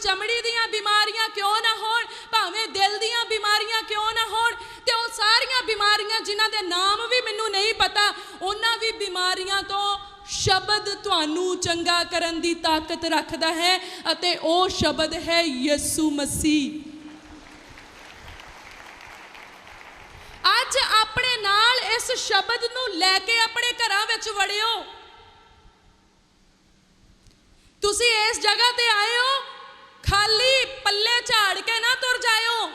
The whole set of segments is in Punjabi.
ਚਮੜੀ ਦੀਆਂ ਬਿਮਾਰੀਆਂ ਕਿਉਂ ਨਾ ਹੋਣ? ਭਾਵੇਂ ਦਿਲ ਦੀਆਂ ਬਿਮਾਰੀਆਂ ਕਿਉਂ ਨਾ ਹੋਣ? ਤੇ ਉਹ ਸਾਰੀਆਂ ਬਿਮਾਰੀਆਂ ਜਿਨ੍ਹਾਂ ਦੇ ਨਾਮ ਵੀ ਮੈਨੂੰ ਨਹੀਂ ਪਤਾ, ਉਹਨਾਂ ਵੀ ਬਿਮਾਰੀਆਂ ਤੋਂ ਸ਼ਬਦ ਤੁਹਾਨੂੰ ਚੰਗਾ ਕਰਨ ਦੀ ਤਾਕਤ ਰੱਖਦਾ ਹੈ ਅਤੇ ਉਹ ਸ਼ਬਦ ਹੈ ਯਿਸੂ ਮਸੀਹ। ਅੱਜ ਆਪਣੇ ਨਾਲ ਇਸ ਸ਼ਬਦ ਨੂੰ ਲੈ ਕੇ ਆਪਣੇ ਘਰਾਂ ਵਿੱਚ ਵੜਿਓ। ਤੁਸੀਂ ਇਸ ਜਗ੍ਹਾ ਤੇ ਆਏ ਹੋ ਖਾਲੀ ਪੱਲੇ ਝਾੜ ਕੇ ਨਾ ਤੁਰ ਜਾਇਓ।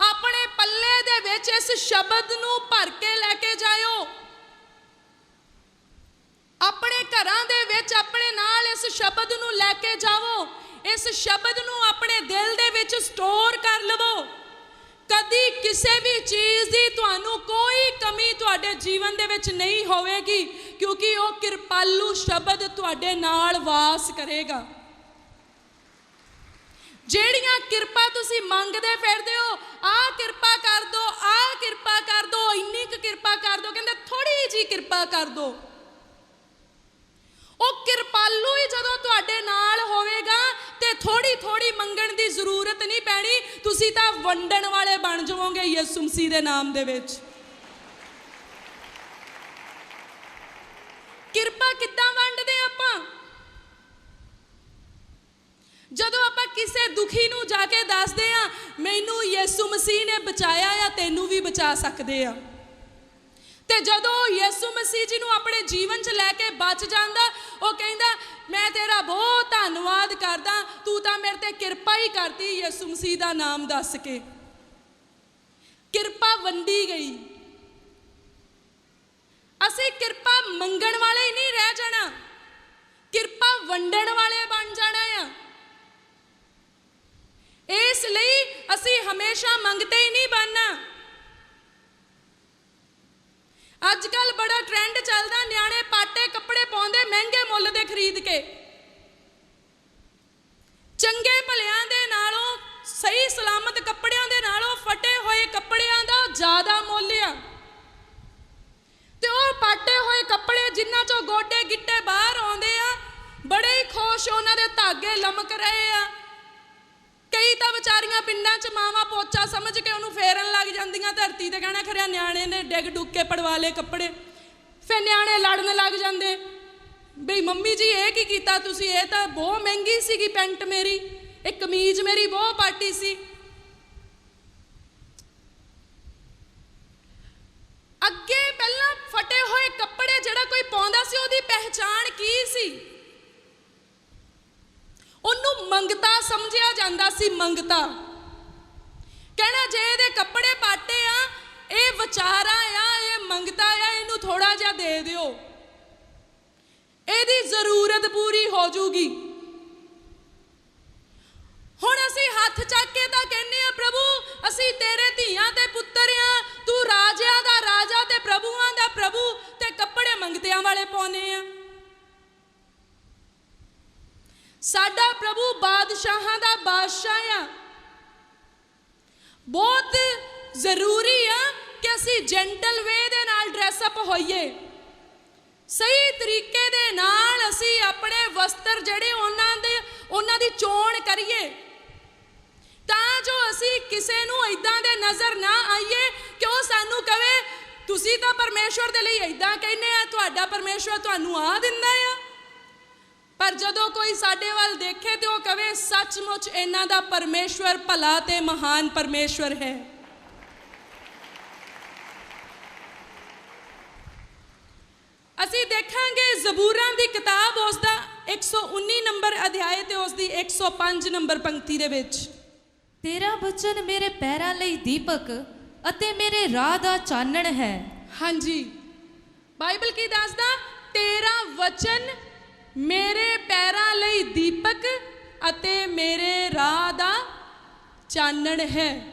ਆਪਣੇ ਪੱਲੇ ਦੇ ਵਿੱਚ ਇਸ ਸ਼ਬਦ ਨੂੰ ਭਰ ਕੇ ਲੈ ਕੇ ਜਾਇਓ। ਆਪਣੇ ਘਰਾਂ ਦੇ ਵਿੱਚ ਆਪਣੇ ਨਾਲ ਇਸ ਸ਼ਬਦ ਨੂੰ ਲੈ ਕੇ ਜਾਵੋ। ਇਸ ਸ਼ਬਦ ਨੂੰ ਆਪਣੇ ਦਿਲ ਦੇ ਵਿੱਚ ਸਟੋਰ ਕਰ ਲਵੋ। ਕਦੀ ਕਿਸੇ ਵੀ ਚੀਜ਼ ਦੀ ਤੁਹਾਨੂੰ ਕੋਈ ਕਮੀ ਤੁਹਾਡੇ ਜੀਵਨ ਦੇ ਵਿੱਚ ਨਹੀਂ ਹੋਵੇਗੀ, ਕਿਉਂਕਿ ਉਹ ਕਿਰਪਾਲੂ ਸ਼ਬਦ ਤੁਹਾਡੇ ਨਾਲ ਵਾਸ ਕਰੇਗਾ। ਜਿਹੜੀਆਂ ਕਿਰਪਾ ਤੁਸੀਂ ਮੰਗਦੇ ਫਿਰਦੇ ਹੋ, ਆਹ ਕਿਰਪਾ ਕਰ ਦੋ, ਆਹ ਕਿਰਪਾ ਕਰ ਦੋ, ਇੰਨੀ ਕੁ ਕਿਰਪਾ ਕਰ ਦੋ, ਕਹਿੰਦੇ ਥੋੜੀ ਜੀ ਕਿਰਪਾ ਕਰ ਦੋ। ਉਹ ਕਿਰਪਾਲੂ ਹੀ ਜਦੋਂ ਤੁਹਾਡੇ ਨਾਲ ਹੋਵੇਗਾ ਤੇ ਥੋੜੀ ਥੋੜੀ ਮੰਗਣ ਦੀ ਜ਼ਰੂਰਤ ਨਹੀਂ ਪੈਣੀ, ਤੁਸੀਂ ਤਾਂ ਵੰਡਣ ਵਾਲੇ ਬਣ ਜਾਵੋਗੇ ਯਿਸੂ ਮਸੀਹ ਦੇ ਨਾਮ ਦੇ ਵਿੱਚ। ਕਿਰਪਾ ਕਿੱਦਾਂ ਵੰਡਦੇ ਆਪਾਂ? ਜਦੋਂ ਆਪਾਂ ਕਿਸੇ ਦੁਖੀ ਨੂੰ ਜਾ ਕੇ ਦੱਸਦੇ ਆ ਮੈਨੂੰ ਯਿਸੂ ਮਸੀਹ ਨੇ ਬਚਾਇਆ ਆ, ਤੈਨੂੰ ਵੀ ਬਚਾ ਸਕਦੇ ਆ। ਤੇ ਜਦੋਂ ਯਿਸੂ ਮਸੀਹ ਜੀ ਨੂੰ ਆਪਣੇ ਜੀਵਨ 'ਚ ਲੈ ਕੇ ਬਚ ਜਾਂਦਾ, ਉਹ ਕਹਿੰਦਾ, ਮੈਂ ਤੇਰਾ ਬਹੁਤ ਧੰਨਵਾਦ ਕਰਦਾ, ਤੂੰ ਤਾਂ ਮੇਰੇ ਤੇ ਕਿਰਪਾ ਹੀ ਕਰਤੀ, ਯਿਸੂ ਮਸੀਹ ਦਾ ਨਾਮ ਦੱਸ ਕੇ। ਕਿਰਪਾ ਵੰਡੀ ਗਈ। ਅਸੀਂ ਕਿਰਪਾ ਮੰਗਣ ਵਾਲੇ ਹੀ ਨਹੀਂ ਰਹਿ ਜਾਣਾ, ਕਿਰਪਾ ਵੰਡਣ ਵਾਲੇ ਬਣ ਜਾਣਾ ਆ। ਇਸ ਲਈ ਅਸੀਂ ਹਮੇਸ਼ਾ ਮੰਗਤੇ ਹੀ ਨਹੀਂ ਬਣਨਾ। ਅੱਜ ਕੱਲ ਬੜਾ ਟ੍ਰੈਂਡ ਚੱਲਦਾ, ਨਿਆਣੇ ਪਾਟੇ ਕੱਪੜੇ ਪਾਉਂਦੇ ਮਹਿੰਗੇ ਮੁੱਲ ਦੇ ਖਰੀਦ ਕੇ। ਚੰਗੇ ਭਲਿਆਂ ਦੇ ਨਾਲੋਂ, ਸਹੀ ਸਲਾਮਤ ਕੱਪੜਿਆਂ ਦੇ ਨਾਲੋਂ ਫਟੇ ਹੋਏ ਕੱਪੜਿਆਂ ਦਾ ਜ਼ਿਆਦਾ ਮੁੱਲ ਆ। ਤੇ ਉਹ ਪਾਟੇ ਹੋਏ ਕੱਪੜੇ ਜਿਨ੍ਹਾਂ ਚੋਂ ਗੋਡੇ ਗਿੱਟੇ ਬਾਹਰ ਆਉਂਦੇ ਆ, ਬੜੇ ਹੀ ਖੁਸ਼ ਉਹਨਾਂ ਦੇ ਧਾਗੇ ਲਮਕ ਰਹੇ ਆ। ਤਾਂ ਵਿਚਾਰੀਆਂ ਪਿੰਡਾਂ 'ਚ ਮਾਵਾ ਪੋਚਾ ਸਮਝ ਕੇ ਉਹਨੂੰ ਫੇਰਨ ਲੱਗ ਜਾਂਦੀਆਂ ਧਰਤੀ ਤੇ, ਕਹਿਣਾ ਖਰਿਆ ਨਿਆਣੇ ਨੇ ਡਿੱਗ ਡੁੱਕ ਕੇ ਪੜਵਾ ਲਏ ਕੱਪੜੇ। ਫਿਰ ਨਿਆਣੇ ਲੜਨ ਲੱਗ ਜਾਂਦੇ। ਬਈ ਮੰਮੀ ਜੀ, ਇਹ ਕੀ ਕੀਤਾ ਤੁਸੀਂ? ਇਹ ਤਾਂ ਬਹੁਤ ਮਹਿੰਗੀ ਸੀਗੀ ਪੈਂਟ ਮੇਰੀ। ਇਹ ਕਮੀਜ਼ ਮੇਰੀ ਬਹੁਤ ਪਾਟੀ ਸੀ। ਅੱਗੇ ਪਹਿਲਾਂ ਫਟੇ ਹੋਏ ਕੱਪੜੇ ਜਿਹੜਾ ਕੋਈ ਪਾਉਂਦਾ ਸੀ, ਉਹਦੀ ਪਹਿਚਾਣ ਕੀ ਸੀ? ਉਹਨੂੰ ਮੰਗਤਾ ਸਮਝਿਆ ਜਾਂਦਾ ਸੀ, ਮੰਗਤਾ। ਕਹਿਣਾ ਜੇ ਇਹਦੇ ਕੱਪੜੇ ਪਾਟੇ ਆ, ਇਹ ਵਿਚਾਰਾ ਆ, ਇਹ ਮੰਗਤਾ ਆ, ਇਹਨੂੰ ਥੋੜਾ ਜਿਹਾ ਦੇ ਦਿਓ। ਇਹਦੀ ਜ਼ਰੂਰਤ ਪੂਰੀ ਹੋ ਜੂਗੀ। ਹੁਣ ਅਸੀਂ ਹੱਥ ਚੱਕ ਕੇ ਤਾਂ ਕਹਿੰਨੇ ਆ, ਪ੍ਰਭੂ, ਅਸੀਂ ਤੇਰੇ ਧੀਆਂ ਤੇ ਪੁੱਤਰ ਆ। ਤੂੰ ਰਾਜਿਆਂ ਦਾ ਰਾਜਾ ਤੇ ਪ੍ਰਭੂਆਂ ਦਾ ਪ੍ਰਭੂ ਤੇ ਕੱਪੜੇ ਮੰਗਤਿਆਂ ਵਾਲੇ ਪਾਉਨੇ ਆ। ਸਾਡਾ ਪ੍ਰਭੂ ਬਾਦਸ਼ਾਹਾਂ ਦਾ ਬਾਦਸ਼ਾਹ ਆ। ਬਹੁਤ ਜ਼ਰੂਰੀ ਆ ਕਿ ਅਸੀਂ ਜੈਂਟਲ ਵੇ ਦੇ ਨਾਲ ਡਰੈਸ ਅਪ ਹੋਈਏ। ਸਹੀ ਤਰੀਕੇ ਦੇ ਨਾਲ ਅਸੀਂ ਆਪਣੇ ਵਸਤਰ ਜਿਹੜੇ ਉਹਨਾਂ ਦੇ, ਉਹਨਾਂ ਦੀ ਚੋਣ ਕਰੀਏ। ਤਾਂ ਜੋ ਅਸੀਂ ਕਿਸੇ ਨੂੰ ਇਦਾਂ ਦੇ ਨਜ਼ਰ ਨਾ ਆਈਏ ਕਿ ਉਹ ਸਾਨੂੰ ਕਵੇ, ਤੁਸੀਂ ਤਾਂ ਪਰਮੇਸ਼ਵਰ ਦੇ ਲਈ ਇਦਾਂ ਕਹਿੰਦੇ ਆ, ਤੁਹਾਡਾ ਪਰਮੇਸ਼ਵਰ ਤੁਹਾਨੂੰ ਆ ਦਿੰਦਾ ਆ। ਪਰ ਜਦੋਂ ਕੋਈ ਸਾਡੇ ਵੱਲ ਦੇਖੇ ਤੇ ਉਹ ਕਵੇ ਸੱਚਮੁੱਚ ਇਹਨਾਂ ਦਾ ਪਰਮੇਸ਼ਵਰ ਭਲਾ ਤੇ ਮਹਾਨ ਪਰਮੇਸ਼ਵਰ ਹੈ। ਅਸੀਂ ਦੇਖਾਂਗੇ ਜ਼ਬੂਰਾਂ ਦੀ ਕਿਤਾਬ ਉਸ ਦਾ 119 ਨੰਬਰ ਅਧਿਆਇ ਤੇ ਉਸ ਦੀ 105 ਨੰਬਰ ਪੰਕਤੀ ਦੇ ਵਿੱਚ। ਤੇਰਾ ਬਚਨ ਮੇਰੇ ਪੈਰਾਂ ਲਈ ਦੀਪਕ ਅਤੇ ਮੇਰੇ ਰਾਹ ਦਾ ਚਾਨਣ ਹੈ। ਹਾਂਜੀ। ਬਾਈਬਲ ਕੀ ਦੱਸਦਾ? ਤੇਰਾ ਵਚਨ ਮੇਰੇ ਪੈਰਾਂ ਲਈ ਦੀਪਕ ਅਤੇ ਮੇਰੇ ਰਾਹ ਦਾ ਚਾਨਣ ਹੈ।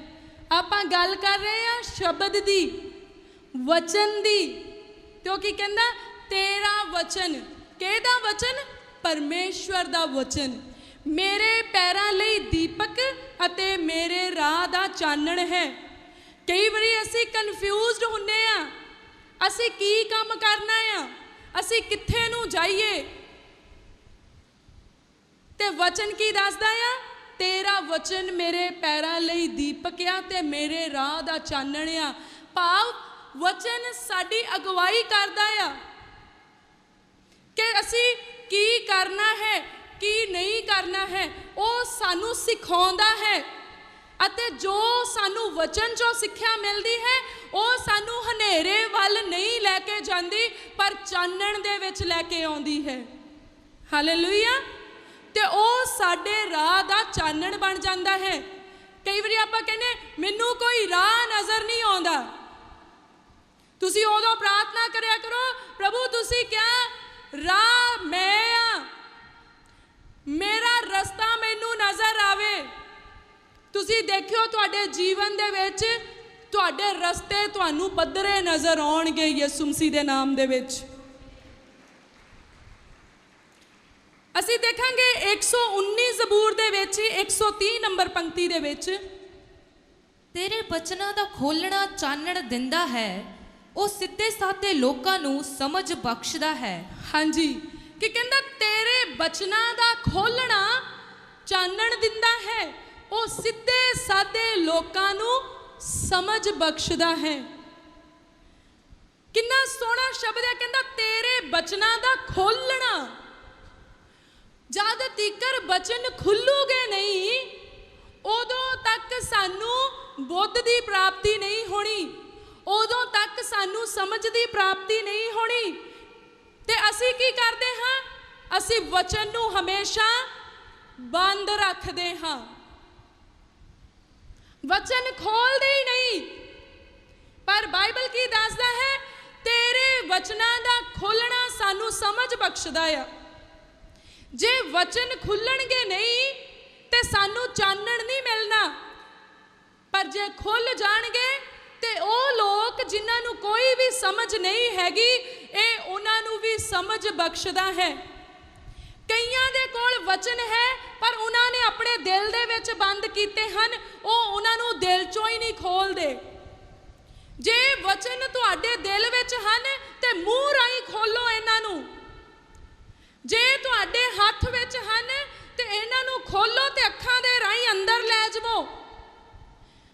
ਆਪਾਂ ਗੱਲ ਕਰ ਰਹੇ ਹਾਂ ਸ਼ਬਦ ਦੀ, ਵਚਨ ਦੀ, ਕਿਉਂਕਿ ਕਹਿੰਦਾ ਤੇਰਾ ਵਚਨ, ਕਿਹਦਾ ਵਚਨ? ਪਰਮੇਸ਼ਵਰ ਦਾ ਵਚਨ। ਮੇਰੇ ਪੈਰਾਂ ਲਈ ਦੀਪਕ ਅਤੇ ਮੇਰੇ ਰਾਹ ਦਾ ਚਾਨਣ ਹੈ। ਕਈ ਵਾਰੀ ਅਸੀਂ ਕਨਫਿਊਜ਼ਡ ਹੁੰਨੇ ਆ। ਅਸੀਂ ਕੀ ਕੰਮ ਕਰਨਾ ਆ? ਅਸੀਂ ਕਿੱਥੇ ਨੂੰ ਜਾਈਏ? ਤੇ ਵਚਨ ਕੀ ਦੱਸਦਾ ਆ? ਤੇਰਾ ਵਚਨ ਮੇਰੇ ਪੈਰਾਂ ਲਈ ਦੀਪਕ ਆ ਤੇ ਮੇਰੇ ਰਾਹ ਦਾ ਚਾਨਣ ਆ। ਭਾਵ ਵਚਨ ਸਾਡੀ ਅਗਵਾਈ ਕਰਦਾ ਆ। ਕਿ ਅਸੀਂ ਕੀ ਕਰਨਾ ਹੈ, ਕੀ ਨਹੀਂ ਕਰਨਾ ਹੈ, ਉਹ ਸਾਨੂੰ ਸਿਖਾਉਂਦਾ ਹੈ। ਅਤੇ ਜੋ ਸਾਨੂੰ ਵਚਨ ਚੋਂ ਸਿੱਖਿਆ ਮਿਲਦੀ ਹੈ, ਉਹ ਸਾਨੂੰ ਹਨੇਰੇ ਵੱਲ ਨਹੀਂ ਲੈ ਕੇ ਜਾਂਦੀ, ਪਰ ਚਾਨਣ ਦੇ ਵਿੱਚ ਲੈ ਕੇ ਆਉਂਦੀ ਹੈ। ਹਾਲੇਲੂਇਆ ਤੇ ਉਹ ਸਾਡੇ ਰਾਹ ਦਾ ਚਾਨਣ ਬਣ ਜਾਂਦਾ ਹੈ। ਕਈ ਵਾਰੀ ਆਪਾਂ ਕਹਿੰਦੇ, ਮੈਨੂੰ ਕੋਈ ਰਾਹ ਨਜ਼ਰ ਨਹੀਂ ਆਉਂਦਾ। ਤੁਸੀਂ ਉਦੋਂ ਪ੍ਰਾਰਥਨਾ ਕਰਿਆ ਕਰੋ, ਪ੍ਰਭੂ, ਤੁਸੀਂ ਕਿਹਾ ਰਾਹ ਮੈਂ ਆ। ਮੇਰਾ ਰਸਤਾ ਮੈਨੂੰ ਨਜ਼ਰ ਆਵੇ। ਤੁਸੀਂ ਦੇਖਿਓ, ਤੁਹਾਡੇ ਜੀਵਨ ਦੇ ਵਿੱਚ ਤੁਹਾਡੇ ਰਸਤੇ ਤੁਹਾਨੂੰ ਪੱਧਰੇ ਨਜ਼ਰ ਆਉਣਗੇ ਯਿਸੂ ਮਸੀਹ ਦੇ ਨਾਮ ਦੇ ਵਿੱਚ। ਅਸੀਂ ਦੇਖਾਂਗੇ 119 ਜ਼ਬੂਰ ਦੇ ਵਿੱਚ 130 ਨੰਬਰ ਪੰਕਤੀ ਦੇ ਵਿੱਚ, ਤੇਰੇ ਬਚਨਾਂ ਦਾ ਖੋਲਣਾ ਚਾਨਣ ਦਿੰਦਾ ਹੈ, ਉਹ ਸਿੱਧੇ ਸਾਦੇ ਲੋਕਾਂ ਨੂੰ ਸਮਝ ਬਖਸ਼ਦਾ ਹੈ। ਹਾਂਜੀ, ਕਿ ਕਹਿੰਦਾ ਤੇਰੇ ਬਚਨਾਂ ਦਾ ਖੋਲਣਾ ਚਾਨਣ ਦਿੰਦਾ ਹੈ, ਉਹ ਸਿੱਧੇ ਸਾਦੇ ਲੋਕਾਂ ਨੂੰ ਸਮਝ ਬਖਸ਼ਦਾ ਹੈ। ਕਿੰਨਾ ਸੋਹਣਾ ਸ਼ਬਦ ਹੈ, ਕਹਿੰਦਾ ਤੇਰੇ ਬਚਨਾਂ ਦਾ ਖੋਲਣਾ ਜਦ ਤੀਕਰ ਬਚਨ ਖੁੱਲੂਗੇ ਨਹੀਂ, ਉਦੋਂ ਤੱਕ ਸਾਨੂੰ ਬੁੱਧ ਦੀ ਪ੍ਰਾਪਤੀ ਨਹੀਂ ਹੋਣੀ। ਉਦੋਂ ਤੱਕ ਸਾਨੂੰ ਸਮਝ ਦੀ ਪ੍ਰਾਪਤੀ ਨਹੀਂ ਹੋਣੀ। ਤੇ ਅਸੀਂ ਕੀ ਕਰਦੇ ਹਾਂ? ਅਸੀਂ ਵਚਨ ਨੂੰ ਹਮੇਸ਼ਾ ਬੰਦ ਰੱਖਦੇ ਹਾਂ। ਵਚਨ ਖੋਲਦੇ ਹੀ ਨਹੀਂ। ਪਰ ਬਾਈਬਲ ਕੀ ਦੱਸਦਾ ਹੈ? ਤੇਰੇ ਵਚਨਾਂ ਦਾ ਖੋਲਣਾ ਸਾਨੂੰ ਸਮਝ ਬਖਸ਼ਦਾ ਆ। ਜੇ ਵਚਨ ਖੁੱਲਣਗੇ ਨਹੀਂ, ਤੇ ਸਾਨੂੰ ਚਾਨਣ ਨਹੀਂ ਮਿਲਣਾ। ਪਰ ਜੇ ਖੁੱਲ ਜਾਣਗੇ, ਤੇ ਉਹ ਲੋਕ ਜਿਨ੍ਹਾਂ ਨੂੰ ਕੋਈ ਵੀ ਸਮਝ ਨਹੀਂ ਹੈਗੀ, ਇਹ ਉਹਨਾਂ ਨੂੰ ਵੀ ਸਮਝ ਬਖਸ਼ਦਾ ਹੈ। ਕਈਆਂ ਦੇ ਕੋਲ ਵਚਨ ਹੈ, ਪਰ ਉਹਨਾਂ ਨੇ ਆਪਣੇ ਦਿਲ ਦੇ ਵਿੱਚ ਬੰਦ ਕੀਤੇ ਹਨ, ਉਹ ਉਹਨਾਂ ਨੂੰ ਦਿਲ ਚੋਂ ਹੀ ਨਹੀਂ ਖੋਲਦੇ। ਜੇ ਵਚਨ ਤੁਹਾਡੇ ਦਿਲ ਵਿੱਚ ਹਨ, ਤੇ ਮੂੰਹ ਰਾਹੀਂ ਖੋਲੋ ਇਹਨਾਂ ਨੂੰ। ਜੇ ਤੁਹਾਡੇ ਹੱਥ ਵਿੱਚ ਹਨ, ਤੇ ਇਹਨਾਂ ਨੂੰ ਖੋਲੋ ਤੇ ਅੱਖਾਂ ਦੇ ਰਾਹੀਂ ਅੰਦਰ ਲੈ ਜਾਵੋ।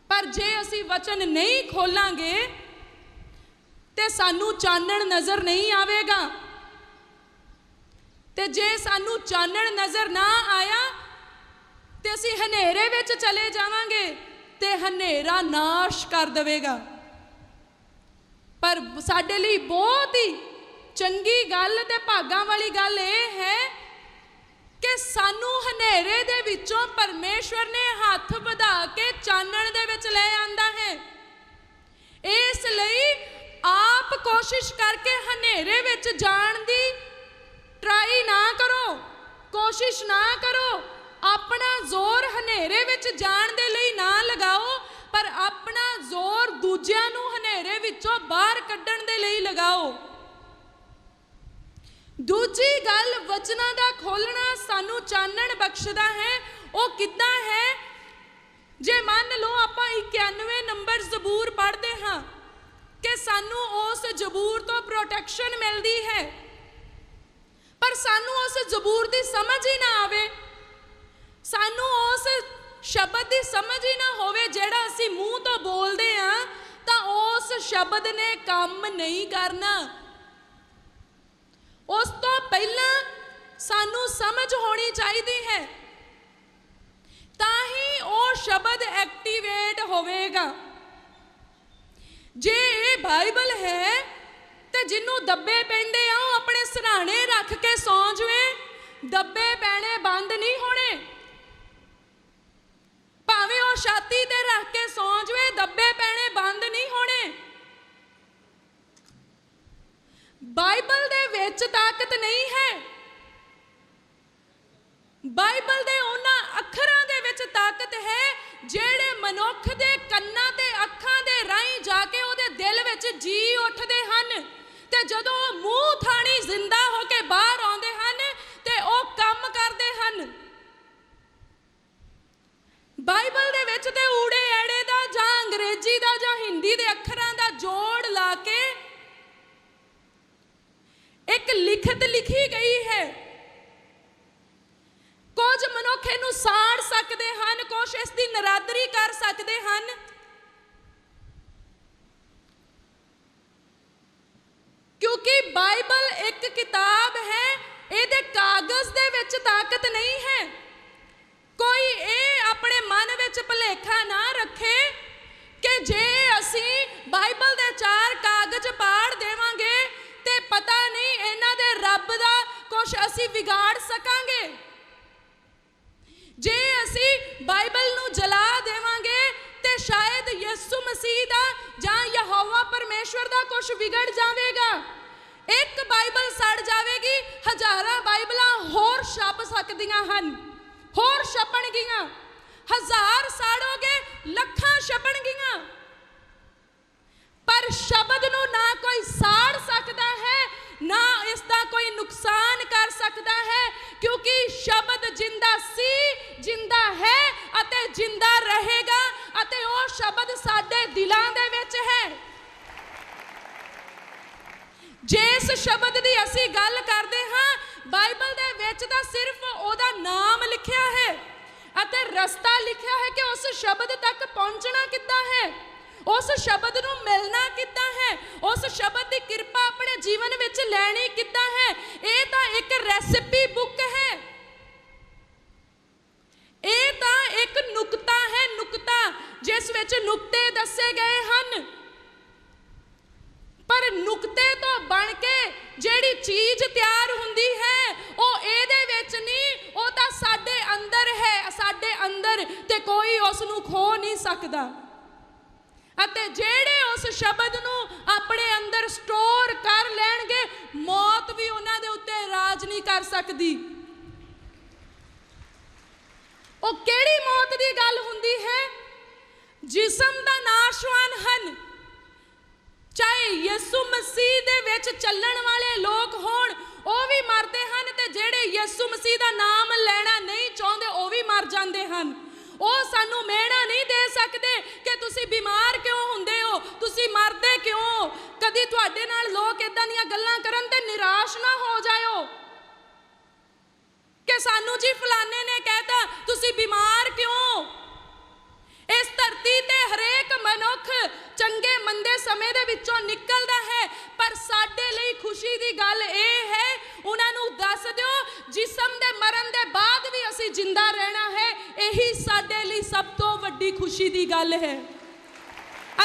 ਪਰ ਜੇ ਅਸੀਂ ਵਚਨ ਨਹੀਂ ਖੋਲਾਂਗੇ, ਤੇ ਸਾਨੂੰ ਚਾਨਣ ਨਜ਼ਰ ਨਹੀਂ ਆਵੇਗਾ। ਤੇ ਜੇ ਸਾਨੂੰ ਚਾਨਣ ਨਜ਼ਰ ਨਾ ਆਇਆ, ਤੇ ਅਸੀਂ ਹਨੇਰੇ ਵਿੱਚ ਚਲੇ ਜਾਵਾਂਗੇ, ਤੇ ਹਨੇਰਾ ਨਾਸ਼ ਕਰ ਦੇਵੇਗਾ। ਪਰ ਸਾਡੇ ਲਈ ਬਹੁਤ ਹੀ ਚੰਗੀ ਗੱਲ ਤੇ ਭਾਗਾਂ ਵਾਲੀ ਗੱਲ ਇਹ ਹੈ ਕਿ ਸਾਨੂੰ ਹਨੇਰੇ ਦੇ ਵਿੱਚੋਂ ਪਰਮੇਸ਼ਵਰ ਨੇ ਹੱਥ ਵਧਾ ਕੇ ਚਾਨਣ ਦੇ ਵਿੱਚ ਲੈ ਆਂਦਾ ਹੈ। ਇਸ ਲਈ ਆਪ ਕੋਸ਼ਿਸ਼ ਕਰਕੇ ਹਨੇਰੇ ਵਿੱਚ ਜਾਣ ਦੀ ਟਰਾਈ ਨਾ ਕਰੋ, ਕੋਸ਼ਿਸ਼ ਨਾ ਕਰੋ, ਆਪਣਾ ਜ਼ੋਰ ਹਨੇਰੇ ਵਿੱਚ ਜਾਣ ਦੇ ਲਈ ਨਾ ਲਗਾਓ, ਪਰ ਆਪਣਾ ਜ਼ੋਰ ਦੂਜਿਆਂ ਨੂੰ ਹਨੇਰੇ ਵਿੱਚੋਂ ਬਾਹਰ ਕੱਢਣ ਦੇ ਲਈ ਲਗਾਓ। ਦੂਜੀ ਗੱਲ ਵਚਨਾਂ ਦਾ ਖੋਲਣਾ ਸਾਨੂੰ ਚਾਨਣ ਬਖਸ਼ਦਾ ਹੈ। ਉਹ ਕਿੱਦਾਂ ਹੈ? ਜੇ ਮੰਨ ਲਓ ਆਪਾਂ 91 ਨੰਬਰ ਜ਼ਬੂਰ ਪੜ੍ਹਦੇ ਹਾਂ ਕਿ ਸਾਨੂੰ ਉਸ ਜ਼ਬੂਰ ਤੋਂ ਪ੍ਰੋਟੈਕਸ਼ਨ ਮਿਲਦੀ ਹੈ। ਪਰ ਸਾਨੂੰ ਉਸ ਜ਼ਬੂਰ ਦੀ ਸਮਝ ਹੀ ਨਾ ਆਵੇ। ਸਾਨੂੰ ਉਸ ਸ਼ਬਦ ਦੀ ਸਮਝ ਹੀ ਨਾ ਹੋਵੇ ਜਿਹੜਾ ਅਸੀਂ ਮੂੰਹ ਤੋਂ ਬੋਲਦੇ ਆ ਤਾਂ ਉਸ ਸ਼ਬਦ ਨੇ ਕੰਮ ਨਹੀਂ ਕਰਨਾ। ਉਸ ਤੋਂ ਪਹਿਲਾਂ ਸਾਨੂੰ ਸਮਝ ਹੋਣੀ ਚਾਹੀਦੀ ਹੈ। ਤਾਂ ਹੀ ਉਹ ਸ਼ਬਦ ਐਕਟੀਵੇਟ ਹੋਵੇਗਾ। ਜੇ ਇਹ ਬਾਈਬਲ ਹੈ, ਤੇ ਜਿਹਨੂੰ ਦੱਬੇ ਪੈਂਦੇ ਆ, ਉਹ ਆਪਣੇ ਸਰਾਣੇ ਰੱਖ ਕੇ ਸੌਂ ਜਵੇ। ਦੱਬੇ ਪੈਣੇ ਬੰਦ ਨਹੀਂ ਹੋਣੇ। ਭਾਵੇਂ ਉਹ ਛਾਤੀ ਤੇ ਰੱਖ ਕੇ ਸੌਂ ਜਵੇ ਦੱਬੇ ਪੈਣੇ ਬੰਦ ਨਹੀਂ ਹੋਣੇ ਬਾਈਬਲ ਦੇ ਵਿੱਚ ਤਾਕਤ ਨਹੀਂ ਹੈ। ਬਾਈਬਲ ਦੇ ਉਹਨਾਂ ਅੱਖਰਾਂ ਦੇ ਵਿੱਚ ਤਾਕਤ ਹੈ, ਜਿਹੜੇ ਮਨੁੱਖ ਦੇ ਕੰਨਾਂ ਤੇ ਅੱਖਾਂ ਦੇ ਰਾਹੀਂ ਜਾ ਕੇ ਉਹਦੇ ਦਿਲ ਵਿੱਚ ਜੀ ਉੱਠਦੇ ਹਨ। ਤੇ ਜਦੋਂ ਉਹ ਮੂੰਹ ਥਾਣੀ ਜ਼ਿੰਦਾ ਹੋ ਕੇ ਬਾਹਰ ਆਉਂਦੇ ਹਨ, ਤੇ ਉਹ ਕੰਮ ਕਰਦੇ ਹਨ। ਬਾਈਬਲ ਦੇ ਵਿੱਚ ਤੇ ਊੜੇ ਐੜੇ ਦਾ ਜਾਂ ਅੰਗਰੇਜ਼ੀ ਦਾ ਜਾਂ ਹਿੰਦੀ ਦੇ ਅੱਖਰਾਂ ਦਾ ਜੋੜ ਲਾ ਕੇ ਇੱਕ ਲਿਖਤ ਲਿਖੀ ਗਈ ਹੈ। ਕੁਝ ਮਨੁੱਖ ਇਹਨੂੰ ਸਾੜ ਸਕਦੇ ਹਨ ਕੁਛ ਇਸ ਦੀ ਨਰਾਦਰੀ ਕਰ ਸਕਦੇ ਹਨ। ਕਿਉਂਕਿ ਬਾਈਬਲ ਇੱਕ ਕਿਤਾਬ ਹੈ, ਇਹਦੇ ਕਾਗਜ਼ ਦੇ ਵਿੱਚ ਤਾਕਤ ਨਹੀਂ ਹੈ। ਕੋਈ ਇਹ ਆਪਣੇ ਮਨ ਵਿੱਚ ਭੁਲੇਖਾ ਨਾ ਰੱਖੇ ਕਿ ਜੇ ਕੁਝ ਅਸੀਂ ਵਿਗਾੜ ਸਕਾਂਗੇ। ਜੇ ਅਸੀਂ ਬਾਈਬਲ ਨੂੰ ਜਲਾ ਦੇਵਾਂਗੇ, ਤੇ ਸ਼ਾਇਦ ਯਿਸੂ ਮਸੀਹ ਦਾ ਜਾਂ ਯਹੋਵਾ ਪਰਮੇਸ਼ਵਰ ਦਾ ਕੁਝ ਵਿਗੜ ਜਾਵੇਗਾ। ਇੱਕ ਬਾਈਬਲ ਸੜ ਜਾਵੇਗੀ, ਹਜ਼ਾਰਾਂ ਬਾਈਬਲਾਂ ਹੋਰ ਛਪ ਸਕਦੀਆਂ ਹਨ, ਹੋਰ ਛਪਣਗੀਆਂ। ਹਜ਼ਾਰ ਸਾੜੋਗੇ, ਲੱਖਾਂ ਛਪਣਗੀਆਂ। ਪਰ ਸ਼ਬਦ ਨੂੰ ਨਾ ਕੋਈ ਸਾੜ ਸਕਦਾ ਹੈ ਨਾ ਇਸ ਦਾ ਕੋਈ ਨੁਕਸਾਨ ਕਰ ਸਕਦਾ ਹੈ ਕਿਉਂਕਿ ਸ਼ਬਦ ਜਿੰਦਾ ਸੀ ਜਿੰਦਾ ਹੈ ਅਤੇ ਜਿੰਦਾ ਰਹੇਗਾ ਅਤੇ ਉਹ ਸ਼ਬਦ ਸਾਡੇ ਦਿਲਾਂ ਦੇ ਵਿੱਚ ਹੈ ਜਿਸ ਸ਼ਬਦ ਦੀ ਅਸੀਂ ਗੱਲ ਕਰਦੇ ਹਾਂ ਬਾਈਬਲ ਦੇ ਵਿੱਚ ਤਾਂ ਸਿਰਫ ਉਹਦਾ ਨਾਮ ਲਿਖਿਆ ਹੈ ਅਤੇ ਰਸਤਾ ਲਿਖਿਆ ਹੈ ਕਿ ਉਸ ਸ਼ਬਦ ਤੱਕ ਪਹੁੰਚਣਾ ਕਿੱਦਾਂ ਹੈ ਉਸ ਸ਼ਬਦ ਨੂੰ ਮਿਲਣਾ ਕਿੱਦਾਂ ਹੈ ਉਸ ਸ਼ਬਦ ਦੀ ਕਿਰਪਾ ਆਪਣੇ ਜੀਵਨ ਵਿੱਚ ਲੈਣੀ ਕਿੱਦਾਂ ਹੈ ਇਹ ਤਾਂ ਇੱਕ ਰੈਸਿਪੀ ਬੁੱਕ ਹੈ ਇਹ ਤਾਂ ਇੱਕ ਨੁਕਤਾ ਹੈ ਨੁਕਤਾ ਜਿਸ ਵਿੱਚ ਨੁਕਤੇ ਦੱਸੇ ਗਏ ਹਨ ਪਰ ਨੁਕਤੇ ਤੋਂ ਬਣ ਕੇ ਜਿਹੜੀ ਚੀਜ਼ ਤਿਆਰ ਹੁੰਦੀ ਹੈ, ਉਹ ਇਹਦੇ ਵਿੱਚ ਨਹੀਂ, ਉਹ ਤਾਂ ਸਾਡੇ ਅੰਦਰ ਹੈ, ਸਾਡੇ ਅੰਦਰ ਤੇ ਕੋਈ ਉਸ ਨੂੰ ਖੋ ਨਹੀਂ ਸਕਦਾ। ਅਤੇ ਜਿਹੜੇ ਉਸ ਸ਼ਬਦ ਨੂੰ ਆਪਣੇ ਅੰਦਰ ਸਟੋਰ ਕਰ ਲੈਣਗੇ, ਮੌਤ ਵੀ ਉਹਨਾਂ ਦੇ ਉੱਤੇ ਰਾਜ ਨਹੀਂ ਕਰ ਸਕਦੀ। ਉਹ ਕਿਹੜੀ ਮੌਤ ਦੀ ਗੱਲ ਹੁੰਦੀ ਹੈ? ਜਿਸਮ ਦਾ ਨਾਸ਼ਵਾਨ ਹਨ। ਚਾਹੇ ਯਿਸੂ ਮਸੀਹ ਦੇ ਵਿੱਚ ਚੱਲਣ ਵਾਲੇ ਲੋਕ ਹੋਣ, ਉਹ ਵੀ ਮਰਦੇ ਹਨ ਤੇ ਜਿਹੜੇ ਯਿਸੂ ਮਸੀਹ ਦਾ ਨਾਮ ਲੈਣਾ ਨਹੀਂ ਚਾਹੁੰਦੇ, ਉਹ ਵੀ ਮਰ ਜਾਂਦੇ ਹਨ। ਉਹ ਸਾਨੂੰ ਮਿਹਣਾ ਨਹੀਂ ਦੇ ਸਕਦੇ ਕਿ ਤੁਸੀਂ ਬਿਮਾਰ ਕਿਉਂ ਹੁੰਦੇ ਹੋ, ਤੁਸੀਂ ਮਰਦੇ ਕਿਉਂ ਕਦੀ ਤੁਹਾਡੇ ਨਾਲ ਲੋਕ ਇਦਾਂ ਦੀਆਂ ਗੱਲਾਂ ਕਰਨ ਤੇ ਨਿਰਾਸ਼ ਨਾ ਹੋ ਜਾਇਓ। ਕਿ ਸਾਨੂੰ ਜੀ ਫਲਾਣੇ ਨੇ ਕਹਿਤਾ, ਤੁਸੀਂ ਬਿਮਾਰ ਕਿਉਂ ਇਸ ਧਰਤੀ ਤੇ ਹਰੇਕ ਮਨੁੱਖ ਚੰਗੇ ਮੰਦੇ ਸਮੇਂ ਦੇ ਵਿੱਚੋਂ ਨਿਕਲਦਾ ਹੈ। ਪਰ ਸਾਡੇ ਲਈ ਖੁਸ਼ੀ ਦੀ ਗੱਲ ਇਹ ਹੈ, ਉਹਨਾਂ ਨੂੰ ਦੱਸ ਦਿਓ, ਜਿਸਮ ਦੇ ਮਰਨ ਦੇ ਬਾਅਦ ਵੀ ਅਸੀਂ ਜਿੰਦਾ ਰਹਿਣਾ ਹੈ, ਇਹੀ ਸਾਡੇ ਲਈ ਸਭ ਤੋਂ ਵੱਡੀ ਖੁਸ਼ੀ ਦੀ ਗੱਲ ਹੈ।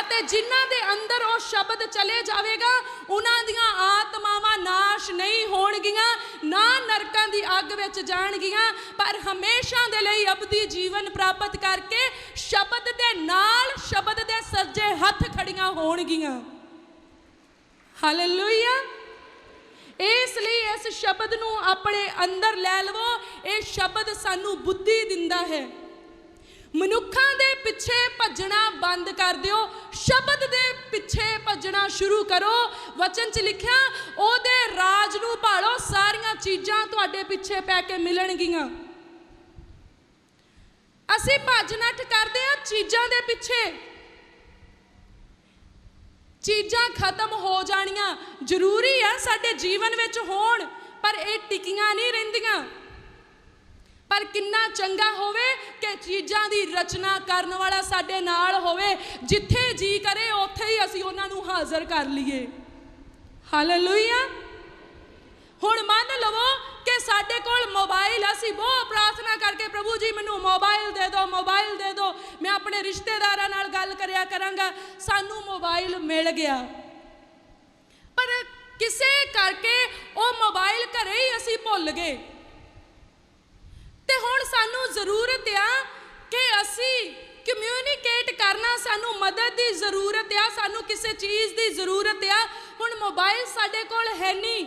ਅਤੇ ਜਿਨ੍ਹਾਂ ਦੇ ਅੰਦਰ ਉਹ ਸ਼ਬਦ ਚਲੇ ਜਾਵੇਗਾ, ਉਹਨਾਂ ਦੀਆਂ ਆਤਮਾਵਾਂ ਨਾਸ਼ ਨਹੀਂ ਹੋਣਗੀਆਂ, ਨਾ ਨਰਕਾਂ ਦੀ ਅੱਗ ਵਿੱਚ ਜਾਣਗੀਆਂ, ਪਰ ਹਮੇਸ਼ਾ ਦੇ ਲਈ ਅਬਦੀ ਜੀਵਨ ਪ੍ਰਾਪਤ ਕਰਕੇ ਸ਼ਬਦ ਦੇ ਨਾਲ ਸ਼ਬਦ ਦੇ ਸੱਜੇ ਹੱਥ ਖੜੀਆਂ ਹੋਣਗੀਆਂ। ਹਾਲੇਲੂਇਆ ਇਸ ਲਈ ਇਸ ਸ਼ਬਦ ਨੂੰ ਆਪਣੇ ਅੰਦਰ ਲੈ ਲਵੋ, ਇਹ ਸ਼ਬਦ ਸਾਨੂੰ ਬੁੱਧੀ ਦਿੰਦਾ ਹੈ। ਮਨੁੱਖਾਂ ਦੇ ਪਿੱਛੇ ਭੱਜਣਾ ਬੰਦ ਕਰ ਦਿਓ, ਸ਼ਬਦ ਦੇ ਪਿੱਛੇ ਭੱਜਣਾ ਸ਼ੁਰੂ ਕਰੋ। ਵਚਨ 'ਚ ਲਿਖਿਆ, ਉਹਦੇ ਰਾਜ ਨੂੰ ਭਾਲੋ, ਸਾਰੀਆਂ ਚੀਜ਼ਾਂ ਤੁਹਾਡੇ ਪਿੱਛੇ ਪੈ ਕੇ ਮਿਲਣਗੀਆਂ। ਅਸੀਂ ਭੱਜ ਨੱਠ ਕਰਦੇ ਆ ਚੀਜ਼ਾਂ ਦੇ ਪਿੱਛੇ। ਚੀਜ਼ਾਂ ਖਤਮ ਹੋ ਜਾਣੀਆਂ। ਜ਼ਰੂਰੀ ਆ ਸਾਡੇ ਜੀਵਨ ਵਿੱਚ ਹੋਣ, ਪਰ ਇਹ ਟਿਕੀਆਂ ਨਹੀਂ ਰਹਿੰਦੀਆਂ। ਪਰ ਕਿੰਨਾ ਚੰਗਾ ਹੋਵੇ ਕਿ ਚੀਜ਼ਾਂ ਦੀ ਰਚਨਾ ਕਰਨ ਵਾਲਾ ਸਾਡੇ ਨਾਲ ਹੋਵੇ। ਜਿੱਥੇ ਜੀ ਕਰੇ, ਉੱਥੇ ਹੀ ਅਸੀਂ ਉਹਨਾਂ ਨੂੰ ਹਾਜ਼ਰ ਕਰ ਲਈਏ। ਹਾਲੇਲੂਇਆ ਹੁਣ ਮੰਨ ਲਵੋ ਕਿ ਸਾਡੇ ਕੋਲ ਮੋਬਾਈਲ ਅਸੀਂ ਬਹੁਤ ਪ੍ਰਾਰਥਨਾ ਕਰਕੇ, ਪ੍ਰਭੂ ਜੀ, ਮੈਨੂੰ ਮੋਬਾਈਲ ਦੇ ਦਿਓ ਮੋਬਾਈਲ ਦੇ ਦਿਓ। ਮੈਂ ਆਪਣੇ ਰਿਸ਼ਤੇਦਾਰਾਂ ਨਾਲ ਗੱਲ ਕਰਿਆ ਕਰਾਂਗਾ। ਸਾਨੂੰ ਮੋਬਾਈਲ ਮਿਲ ਗਿਆ। ਪਰ ਕਿਸੇ ਕਰਕੇ ਉਹ ਮੋਬਾਈਲ ਘਰੇ ਹੀ ਅਸੀਂ ਭੁੱਲ ਗਏ। ਤੇ ਹੁਣ ਸਾਨੂੰ ਜ਼ਰੂਰਤ ਆ ਕਿ ਅਸੀਂ ਕਮਿਊਨੀਕੇਟ ਕਰਨਾ, ਸਾਨੂੰ ਮਦਦ ਦੀ ਜ਼ਰੂਰਤ ਆ, ਸਾਨੂੰ ਕਿਸੇ ਚੀਜ਼ ਦੀ ਜ਼ਰੂਰਤ ਆ। ਹੁਣ ਮੋਬਾਈਲ ਸਾਡੇ ਕੋਲ ਹੈ ਨਹੀਂ।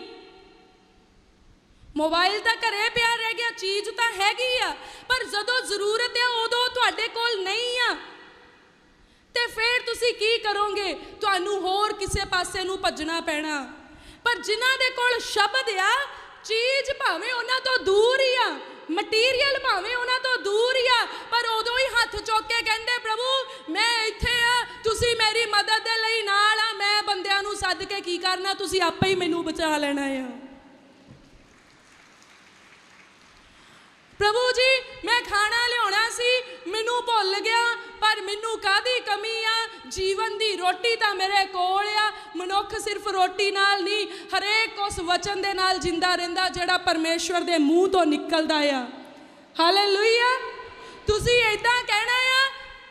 ਮੋਬਾਈਲ ਤਾਂ ਘਰੇ ਪਿਆ ਰਹਿ ਗਿਆ, ਚੀਜ਼ ਤਾਂ ਹੈਗੀ ਆ, ਪਰ ਜਦੋਂ ਜ਼ਰੂਰਤ ਆ, ਉਦੋਂ ਤੁਹਾਡੇ ਕੋਲ ਨਹੀਂ ਆ। ਤੇ ਫਿਰ ਤੁਸੀਂ ਕੀ ਕਰੋਗੇ? ਤੁਹਾਨੂੰ ਹੋਰ ਕਿਸੇ ਪਾਸੇ ਨੂੰ ਭੱਜਣਾ ਪੈਣਾ। ਪਰ ਜਿਨ੍ਹਾਂ ਦੇ ਕੋਲ ਸ਼ਬਦ ਆ, ਚੀਜ਼ ਭਾਵੇਂ ਉਹਨਾਂ ਤੋਂ ਦੂਰ ਹੀ ਆ ਮਟੀਰੀਅਲ ਭਾਵੇਂ ਉਹਨਾਂ ਤੋਂ ਦੂਰ ਹੀ ਆ, ਪਰ ਉਦੋਂ ਹੀ ਹੱਥ ਚੁੱਕ ਕੇ ਕਹਿੰਦੇ, ਪ੍ਰਭੂ, ਮੈਂ ਇੱਥੇ ਆ, ਤੁਸੀਂ ਮੇਰੀ ਮਦਦ ਦੇ ਲਈ ਨਾਲ ਆ, ਮੈਂ ਬੰਦਿਆਂ ਨੂੰ ਸੱਦ ਕੇ ਕੀ ਕਰਨਾ, ਤੁਸੀਂ ਆਪੇ ਹੀ ਮੈਨੂੰ ਬਚਾ ਲੈਣਾ ਆ। ਪ੍ਰਭੂ ਜੀ ਮੈਂ ਖਾਣਾ ਲਿਆਉਣਾ ਸੀ, ਮੈਨੂੰ ਭੁੱਲ ਗਿਆ, ਪਰ ਮੈਨੂੰ ਕਾਦੀ ਕਮੀ ਆ? ਜੀਵਨ ਦੀ ਰੋਟੀ ਤਾਂ ਮੇਰੇ ਕੋਲ ਆ, ਮਨੁੱਖ ਸਿਰਫ ਰੋਟੀ ਨਾਲ ਨਹੀਂ, ਹਰੇਕ ਉਸ ਵਚਨ ਦੇ ਨਾਲ ਜਿੰਦਾ ਰਹਿੰਦਾ ਜਿਹੜਾ ਪਰਮੇਸ਼ਵਰ ਦੇ ਮੂੰਹ ਤੋਂ ਨਿਕਲਦਾ ਆ। ਹਾਲੇਲੂਇਆ ਤੁਸੀਂ ਇਦਾਂ ਕਹਿਣਾ ਆ,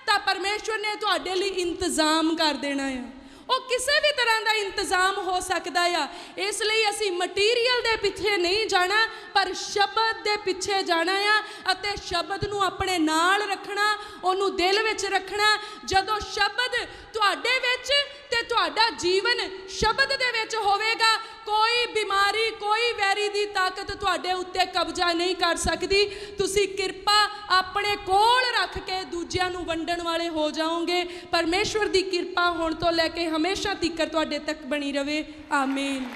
ਤਾਂ ਪਰਮੇਸ਼ਵਰ ਨੇ ਤੁਹਾਡੇ ਲਈ ਇੰਤਜ਼ਾਮ ਕਰ ਦੇਣਾ ਆ। ਉਹ ਕਿਸੇ ਵੀ ਤਰ੍ਹਾਂ ਦਾ ਇੰਤਜ਼ਾਮ ਹੋ ਸਕਦਾ ਆ। ਇਸ ਲਈ ਅਸੀਂ ਮਟੀਰੀਅਲ ਦੇ ਪਿੱਛੇ ਨਹੀਂ ਜਾਣਾ, ਪਰ ਸ਼ਬਦ ਦੇ ਪਿੱਛੇ ਜਾਣਾ ਆ ਅਤੇ ਸ਼ਬਦ ਨੂੰ ਆਪਣੇ ਨਾਲ ਰੱਖਣਾ, ਉਹਨੂੰ ਦਿਲ ਵਿੱਚ ਰੱਖਣਾ। ਜਦੋਂ ਸ਼ਬਦ ਤੁਹਾਡੇ ਵਿੱਚ ਤੇ ਤੁਹਾਡਾ ਜੀਵਨ ਸ਼ਬਦ ਦੇ ਵਿੱਚ ਹੋਵੇਗਾ ਕੋਈ ਬਿਮਾਰੀ ਕੋਈ ਵੈਰੀ ਦੀ ਤਾਕਤ ਤੁਹਾਡੇ ਉੱਤੇ ਕਬਜ਼ਾ ਨਹੀਂ ਕਰ ਸਕਦੀ। ਤੁਸੀਂ ਕਿਰਪਾ ਆਪਣੇ ਕੋਲ ਰੱਖ ਕੇ ਦੂਜਿਆਂ ਨੂੰ ਵੰਡਣ ਵਾਲੇ ਹੋ ਜਾਓਗੇ। ਪਰਮੇਸ਼ਵਰ ਦੀ ਕਿਰਪਾ ਹੋਣ ਤੋਂ ਲੈ ਕੇ ਹਮੇਸ਼ਾ ਤੀਕਰ ਤੁਹਾਡੇ ਤੱਕ ਬਣੀ ਰਵੇ। ਆਮੀਨ।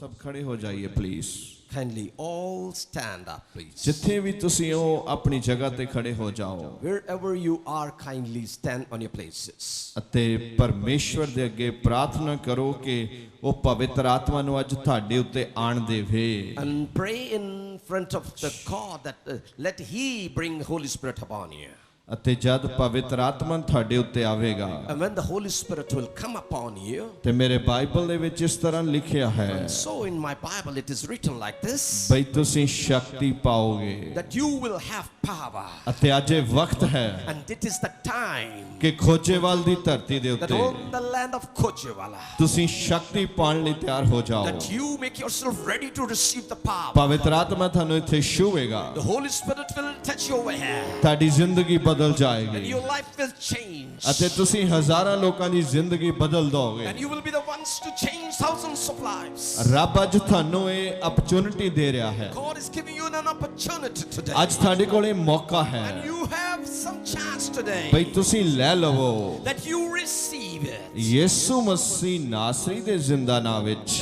ਸਭ ਖੜੇ ਹੋ ਜਾਈਏ please Kindly all stand up, please. ਜਿੱਥੇ ਵੀ ਤੁਸੀਂ ਹੋ ਆਪਣੀ ਜਗ੍ਹਾ ਤੇ ਖੜੇ ਹੋ ਜਾਓ। Wherever you are, kindly stand on your places. ਅਤੇ ਪਰਮੇਸ਼ਵਰ ਦੇ ਅੱਗੇ ਪ੍ਰਾਰਥਨਾ ਕਰੋ ਕਿ ਉਹ ਪਵਿੱਤਰ ਆਤਮਾ ਨੂੰ ਅੱਜ ਤੁਹਾਡੇ ਉੱਤੇ ਆਣ ਦੇਵੇ And pray in front of the God that uh, let He bring Holy Spirit upon you. ਅਤੇ ਜਦ ਪਵਿੱਤਰ ਆਤਮਾ ਤੁਹਾਡੇ ਉੱਤੇ ਆਵੇਗਾ And when the Holy Spirit will come upon you, ਤੇ ਮੇਰੇ ਬਾਈਬਲ ਦੇ ਵਿੱਚ ਇਸ ਤਰ੍ਹਾਂ ਲਿਖਿਆ ਹੈ so in my Bible it is written like this ਬਈ ਤੁਸੀਂ ਸ਼ਕਤੀ ਪਾਓਗੇ that you will have power. ਅਤੇ ਅੱਜ ਇਹ ਵਕਤ ਹੈ And it is the time ਕਿ ਖੋਜੇਵਾਲ ਦੀ ਧਰਤੀ ਦੇ that ਉੱਤੇ on the land of Kojivala, ਤੁਸੀਂ ਸ਼ਕਤੀ ਪਾਉਣ ਲਈ ਤਿਆਰ ਹੋ ਜਾਓ that you make yourself ready to receive the power. ਪਵਿੱਤਰ ਆਤਮਾ ਤੁਹਾਨੂੰ ਇੱਥੇ ਛੂਵੇਗਾ The Holy Spirit will touch your hair. ਤੁਹਾਡੀ ਜ਼ਿੰਦਗੀ ਬਦਲ And ਜਾਏਗੀ your life will change. ਅਤੇ ਤੁਸੀਂ ਹਜ਼ਾਰਾਂ ਲੋਕਾਂ ਦੀ ਜ਼ਿੰਦਗੀ ਬਦਲ ਦੋਗੇ And you will be the ones to change thousands of lives. ਰੱਬ ਅੱਜ ਤੁਹਾਨੂੰ ਇਹ ਅਪਰਚੂਨਿਟੀ ਦੇ ਰਿਹਾ ਹੈ God is giving you an opportunity today. ਅੱਜ ਤੁਹਾਡੇ ਕੋਲ ਇਹ ਮੌਕਾ And ਹੈ you have some chance today ਬਈ ਤੁਸੀਂ ਲੈ ਲਵੋ that you receive it. ਯਿਸੂ ਮਸੀਹ ਨਾਸਰੀ ਦੇ ਜ਼ਿੰਦਾ ਨਾਮ ਵਿੱਚ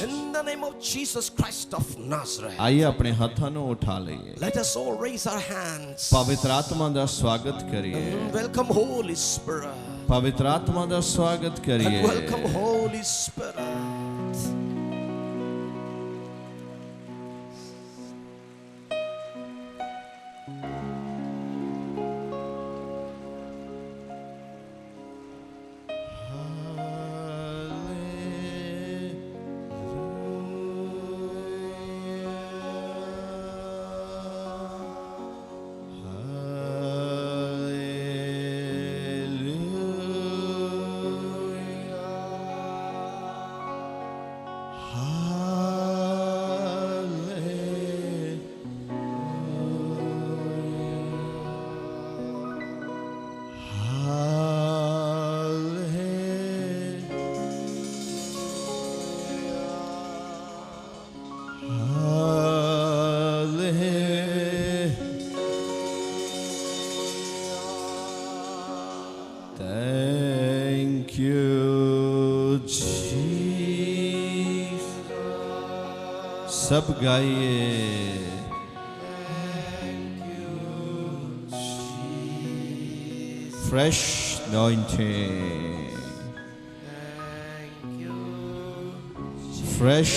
name of Jesus Christ of Nazareth. ਆइए ਆਪਣੇ ਹੱਥਾਂ ਨੂੰ ਉਠਾ ਲਈਏ Let us all raise our hands ਪਵਿੱਤਰ ਆਤਮਾ ਦਾ ਸਵਾਗਤ ਕਰੀਏ welcome Holy Spirit. ਪਵਿੱਤਰ ਆਤਮਾ ਦਾ ਸਵਾਗਤ ਕਰੀਏ welcome Holy Spirit. सब गाइए। फ्रेश नॉइंटे फ्रेश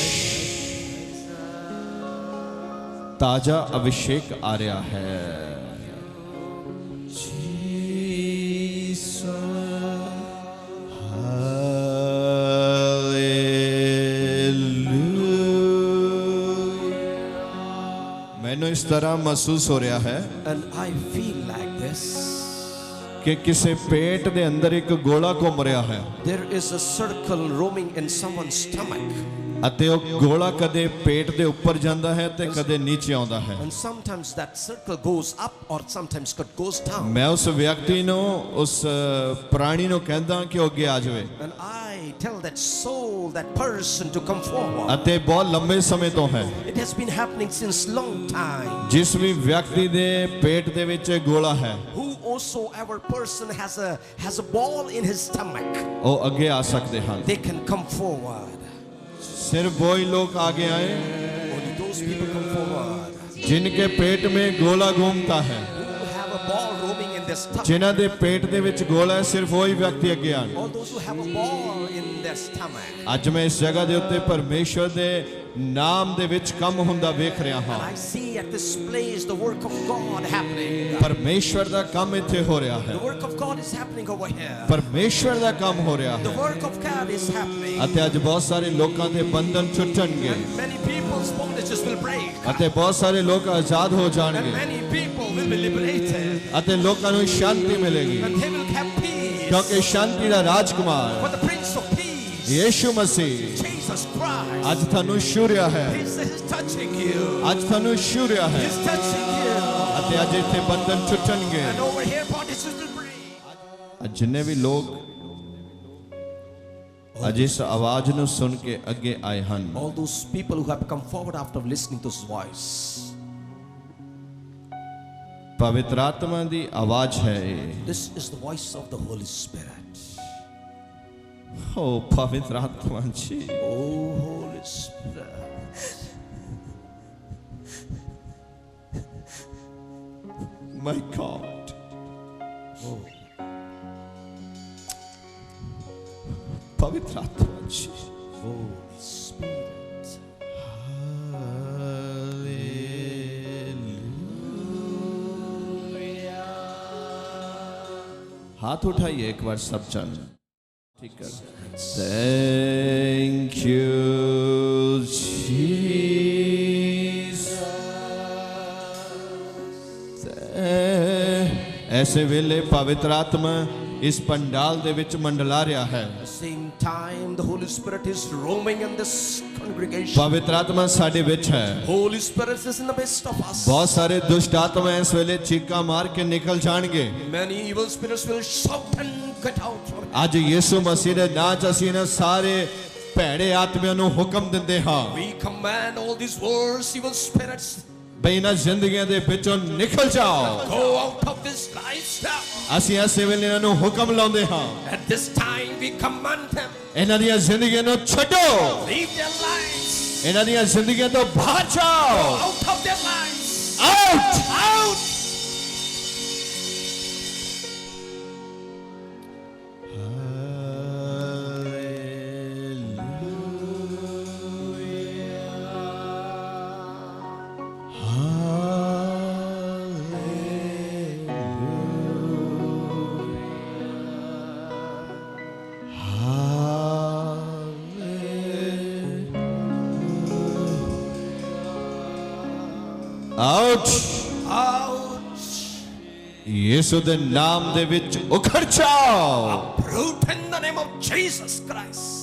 ताज़ा अभिषेक आ रहा है। ਤਰ੍ਹਾਂ ਮਹਿਸੂਸ ਹੋ ਰਿਹਾ ਹੈ. ਕਿ ਕਿਸੇ ਪੇਟ ਦੇ ਅੰਦਰ ਇੱਕ ਗੋਲਾ ਘੁੰਮ ਰਿਹਾ ਹੈ There is a circle roaming in someone's stomach. ਅਤੇ ਉਹ ਗੋਲਾ ਕਦੇ ਪੇਟ ਦੇ ਉੱਪਰ ਜਾਂਦਾ ਹੈ ਤੇ ਕਦੇ ਨੀਚੇ ਆਉਂਦਾ ਹੈ And sometimes that circle goes up or sometimes it goes down. ਮੈਂ ਉਸ ਵਿਅਕਤੀ ਨੂੰ ਉਸ ਪ੍ਰਾਣੀ ਨੂੰ ਕਹਿੰਦਾ ਕਿ ਉਹ ਅੱਗੇ ਆ ਜਾਵੇ And I tell that soul, that person to come forward. ਅਤੇ ਬਹੁਤ ਲੰਬੇ ਸਮੇਂ ਤੋਂ ਹੈ It has been happening since long time. ਜਿਸ ਵੀ ਵਿਅਕਤੀ ਦੇ ਪੇਟ ਦੇ ਵਿੱਚ ਇਹ ਗੋਲਾ ਹੈ Whosoever person has a has a ball in his stomach, ਉਹ ਅੱਗੇ ਆ ਸਕਦੇ ਹਨ they can come forward. सिर्फ वो ही लोग आगे आए Only those people come forward जिनके पेट में गोला घूमता है ਜਿਨ੍ਹਾਂ ਦੇ ਪੇਟ ਦੇ ਵਿੱਚ ਗੋਲ ਹੈ ਸਿਰਫ ਉਹੀ ਵਿਅਕਤੀ ਅੱਗੇ ਆਣ. ਅੱਜ ਮੈਂ ਇਸ ਜਗ੍ਹਾ ਦੇ ਉੱਤੇ ਪਰਮੇਸ਼ਵਰ ਦੇ ਨਾਮ ਦੇ ਵਿੱਚ ਕੰਮ ਹੁੰਦਾ ਵੇਖ ਰਿਹਾ ਹਾਂ I see at this place the work of God happening. ਪਰਮੇਸ਼ਵਰ ਦਾ ਕੰਮ ਇੱਥੇ ਹੋ ਰਿਹਾ ਹੈ The work of God is happening over here. ਪਰਮੇਸ਼ਵਰ ਦਾ ਕੰਮ ਹੋ ਰਿਹਾ The ਹੈ work of God is happening. ਅਤੇ ਅੱਜ ਬਹੁਤ ਸਾਰੇ ਲੋਕਾਂ ਦੇ ਬੰਧਨ ਛੁੱਟਣਗੇ many people's bondages will break. ਅਤੇ ਬਹੁਤ ਸਾਰੇ ਲੋਕ ਆਜ਼ਾਦ ਹੋ And ਜਾਣਗੇ many people will be liberated. ਅਤੇ ਲੋਕਾਂ ਨੂੰ ਸ਼ਾਂਤੀ ਮਿਲੇਗੀ And they will have peace. ਕਿਉਂਕਿ ਸ਼ਾਂਤੀ ਦਾ ਰਾਜਕੁਮਾਰ For the Prince of Peace, Yishu Masih Jesus Christ, ਅੱਜ ਤੁਹਾਨੂੰ ਛੂ ਰਿਹਾ ਹੈ He's, he's touching you. ਅੱਜ ਤੁਹਾਨੂੰ ਛੂ ਰਿਹਾ ਹੈ He's touching you. ਅਤੇ ਅੱਜ ਇੱਥੇ ਬੰਧਨ ਛੁੱਟਣਗੇ And over here, bondages will break. ਅੱਜ ਜਿੰਨੇ ਵੀ ਲੋਕ ਅੱਜ ਇਸ ਆਵਾਜ਼ ਨੂੰ ਸੁਣ ਕੇ ਅੱਗੇ ਆਏ ਹਨ All those people who have come forward after listening to His voice. ਪਵਿੱਤਰ ਆਤਮਾ ਦੀ ਆਵਾਜ਼ ਹੈ ਇਹ This is the voice of the Holy Spirit. ओ पवित्र आत्मा जी। ओ होली स्पिरिट। माय गॉड ओ। पवित्र आत्मा जी। ओ हाथ उठाइए एक बार सब जन। Thank you, Jesus. ऐसे विले पवित्र आत्मा ਇਸ ਪੰਡਾਲ ਦੇ ਵਿੱਚ ਮੰਡਲਾ ਰਿਹਾ ਹੈ At the same time, the Holy Spirit is roaming in this congregation. ਪਵਿੱਤਰ ਆਤਮਾ ਸਾਡੇ ਵਿੱਚ ਹੈ Holy Spirit is in the midst of us. ਬਹੁਤ ਸਾਰੇ ਦੁਸ਼ਟ ਆਤਮਾ ਇਸ ਵੇਲੇ ਚੀਕਾਂ ਮਾਰ ਕੇ ਨਿਕਲ ਜਾਣਗੇ Many evil spirits will shout and get out from it. ਅੱਜ ਯੀਸ਼ੂ ਮਸੀਹ ਦੇ ਨਾਂ 'ਚ ਅਸੀਂ ਇਹਨਾਂ ਸਾਰੇ ਭੈੜੇ ਆਤਮਿਆਂ ਨੂੰ ਹੁਕਮ ਦਿੰਦੇ ਹਾਂ We command all these words, evil spirits, ਬਈ ਇਹਨਾਂ ਜ਼ਿੰਦਗੀਆਂ ਦੇ ਵਿੱਚੋਂ ਨਿਕਲ ਜਾਓ go out of this lifestyle. ਅਸੀਂ ਇਸੇ ਵੇਲੇ ਇਹਨਾਂ ਨੂੰ ਹੁਕਮ ਲਾਉਂਦੇ ਹਾਂ At this time, we command them, ਇਹਨਾਂ ਦੀਆਂ ਜ਼ਿੰਦਗੀਆਂ ਨੂੰ ਛੱਡੋ leave their lives, ਇਹਨਾਂ ਦੀਆਂ ਜ਼ਿੰਦਗੀਆਂ ਤੋਂ ਬਾਹਰ ਜਾਓ out of their lives, out out. Out Out. Yeshu ਦੇ ਨਾਮ ਦੇ ਵਿੱਚ ਉਖੜ ਜਾਓ Root in the name of Jesus Christ.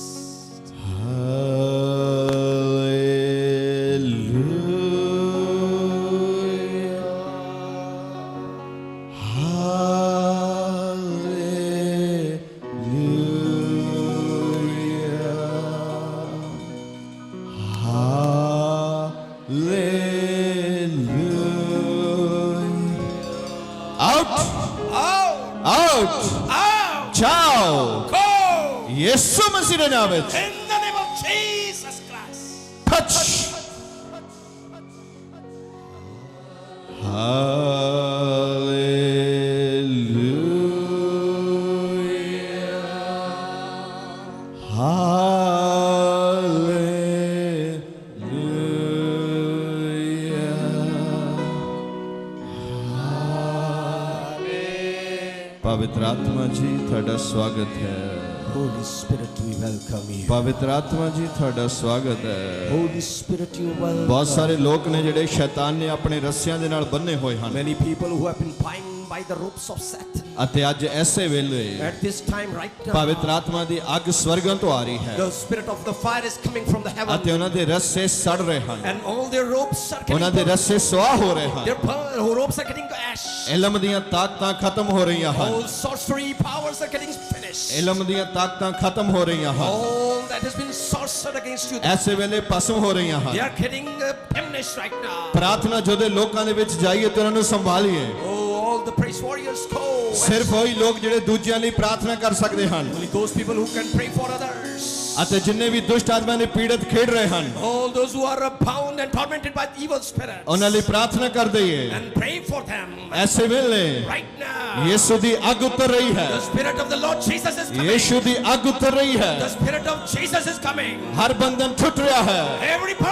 Jesus Christ. touch Hallelujah. ਪਵਿੱਤਰ ਆਤਮਾ ਜੀ ਤੁਹਾਡਾ ਸਵਾਗਤ ਹੈ Holy Spirit, we welcome you. ਪਵਿੱਤਰ ਆਤਮਾ ਜੀ ਤੁਹਾਡਾ ਸਵਾਗਤ ਹੈ Holy Spirit, you welcome. ਬਹੁਤ ਸਾਰੇ ਲੋਕ ਨੇ ਜਿਹੜੇ ਸ਼ੈਤਾਨ ਨੇ ਆਪਣੇ ਰੱਸਿਆਂ ਦੇ ਨਾਲ ਬੰਨੇ ਹੋਏ ਹਨ Many people who have been bound by the ropes of Satan. ਅਤੇ ਅੱਜ ਐਸੇ ਵੇਲੇ ਪਵਿੱਤਰ ਆਤਮਾ ਦੀ ਅੱਗ ਸਵਰਗਾਂ ਤੋਂ ਆ ਰਹੀ ਹੈ ਅਤੇ ਉਹਨਾਂ ਦੇ ਰੱਸੇ ਸੜ ਰਹੇ ਹਨ ਉਹਨਾਂ ਦੇ. ਰੱਸੇ ਸੁਆਹ ਹੋ ਰਹੇ ਹਨ Their bur- ropes are getting ash. ਇਲਮ ਦੀਆਂ ਤਾਕਤਾਂ ਖਤਮ ਹੋ ਰਹੀਆਂ ਹਨ All sorcery powers are getting finished. ਇਲਮ ਦੀਆਂ ਤਾਕਤਾਂ ਖਤਮ ਹੋ ਰਹੀਆਂ ਹਨ All that has been sorcered against you, ਐਸੇ ਵੇਲੇ ਭਸਮ ਹੋ ਰਹੀਆਂ they ਹਨ are getting uh, finished right now. ਪ੍ਰਾਰਥਨਾ ਜੋਦੇ ਲੋਕਾਂ ਦੇ ਵਿੱਚ ਜਾਈਏ ਤੇ ਉਹਨਾਂ ਨੂੰ ਸੰਭਾਲੀਏ Oh, the praise warriors go. ਸਿਰਫ ਉਹੀ ਲੋਕ ਜਿਹੜੇ ਦੂਜਿਆਂ ਲਈ ਪ੍ਰਾਰਥਨਾ ਕਰ ਸਕਦੇ ਹਨ Only those people who can pray for others. ਅਤੇ ਜਿੰਨੇ ਵੀ ਦੁਸ਼ਟ ਆਤਮਾ ਨੇ ਪੀੜਤ ਖੇਡ ਰਹੇ ਹਨ all those who are bound and tormented by evil spirits, ਉਹਨਾਂ ਲਈ ਪ੍ਰਾਰਥਨਾ ਕਰ ਦਈਏ and pray for them ਐਸੇ ਵੇਲੇ right now. ਯੀਸ਼ੂ ਦੀ ਅੱਗ ਉਤਰ ਰਹੀ ਹੈ The Spirit of the Lord Jesus is coming. Yishu ਦੀ ਅੱਗ ਉਤਰ ਰਹੀ ਹੈ The Spirit of Jesus is coming. ਹਰ ਬੰਧਨ ਟੁੱਟ ਰਿਹਾ ਹੈ Every